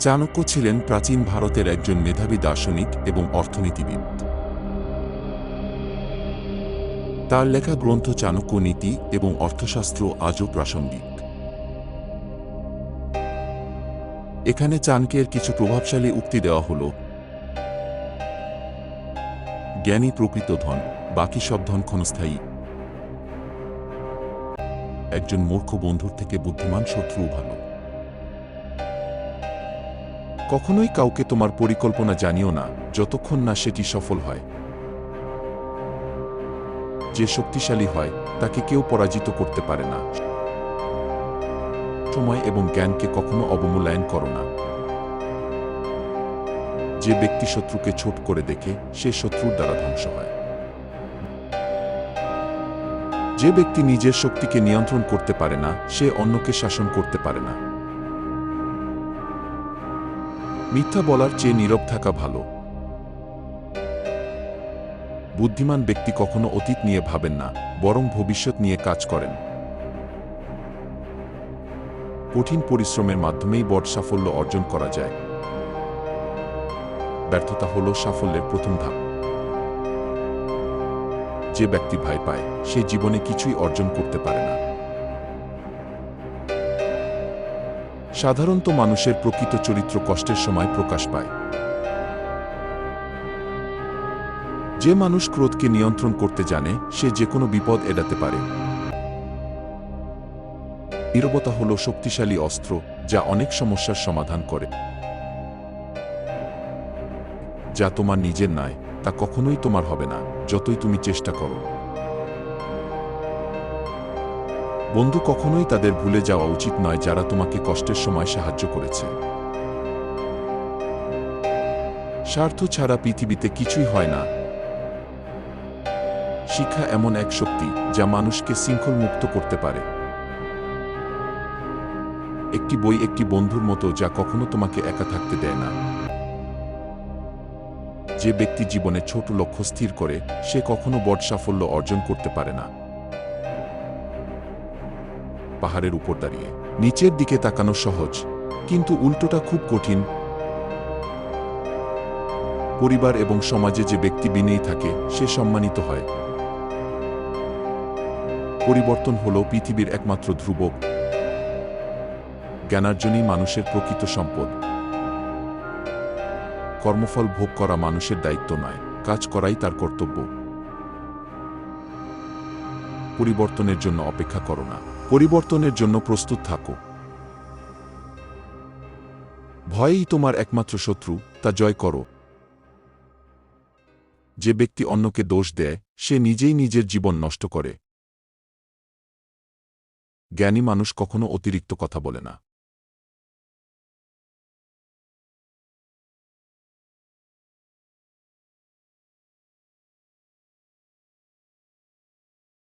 চাণক্য ছিলেন প্রাচীন ভারতের একজন মেধাবী দার্শনিক এবং অর্থনীতিবিদ। তার লেখা গ্রন্থ চাণক্য নীতি এবং অর্থশাস্ত্র আজও প্রাসঙ্গিক। এখানে চাণক্যের কিছু প্রভাবশালী উক্তি দেওয়া হল। জ্ঞানী প্রকৃত ধন, বাকি সব ধন ক্ষণস্থায়ী। একজন মূর্খ বন্ধুর থেকে বুদ্ধিমান শত্রু ভালো। কখনোই কাউকে তোমার পরিকল্পনা জানিও না, যতক্ষণ না সেটি সফল হয়। যে শক্তিশালী হয়, তাকে কেউ পরাজিত করতে পারে না। সময় এবং জ্ঞানকে কখনো অবমূল্যায়ন করো না। যে ব্যক্তি শত্রুকে ছোট করে দেখে, সে শত্রুর দ্বারা ধ্বংস হয়। যে ব্যক্তি নিজের শক্তিকে নিয়ন্ত্রণ করতে পারে না, সে অন্যকে শাসন করতে পারে না। মিথ্যা বলার চেয়ে নীরব থাকা ভালো। বুদ্ধিমান ব্যক্তি কখনো অতীত নিয়ে ভাবেন না, বরং ভবিষ্যৎ নিয়ে কাজ করেন। কঠিন পরিশ্রমের মাধ্যমেই বড় সাফল্য অর্জন করা যায়। ব্যর্থতা হল সাফল্যের প্রথম ধাপ। যে ব্যক্তি ভয় পায়, সে জীবনে কিছুই অর্জন করতে পারে না। সাধারণত মানুষের প্রকৃত চরিত্র কষ্টের সময় প্রকাশ পায়। যে মানুষ ক্রোধকে নিয়ন্ত্রণ করতে জানে, সে যে কোনো বিপদ এড়াতে পারে। নীরবতা হল শক্তিশালী অস্ত্র, যা অনেক সমস্যার সমাধান করে। যা তোমার নিজের নয়, তা কখনোই তোমার হবে না, যতই তুমি চেষ্টা করো। বন্ধু কখনোই তাদের ভুলে যাওয়া উচিত নয় যারা তোমাকে কষ্টের সময় সাহায্য করেছে। স্বার্থ ছাড়া পৃথিবীতে কিছুই হয় না। শিক্ষা এমন এক শক্তি যা মানুষকে শৃঙ্খল মুক্ত করতে পারে। একটি বই একটি বন্ধুর মতো যা কখনো তোমাকে একা থাকতে দেয় না। যে ব্যক্তি জীবনে ছোট লক্ষ্য স্থির করে, সে কখনো বড় সাফল্য অর্জন করতে পারে না। পাহাড়ের উপর দাঁড়িয়ে। নিচের দিকে তাকানো সহজ, কিন্তু উল্টোটা খুব কঠিন। পরিবার এবং সমাজে যে ব্যক্তি বিনেই থাকে, সে সম্মানিত হয়। পরিবর্তন হল পৃথিবীর একমাত্র ধ্রুবক। জ্ঞানার্জনই মানুষের প্রকৃত সম্পদ। কর্মফল ভোগ করা মানুষের দায়িত্ব নয়, কাজ করাই তার কর্তব্য। পরিবর্তনের জন্য অপেক্ষা করো না। পরিবর্তনের জন্য প্রস্তুত থাকো। ভয়েই তোমার একমাত্র শত্রু, তা জয় করো। যে ব্যক্তি অন্যকে দোষ দেয়, সে নিজেই নিজের জীবন নষ্ট করে। জ্ঞানী মানুষ কখনো অতিরিক্ত কথা বলে না।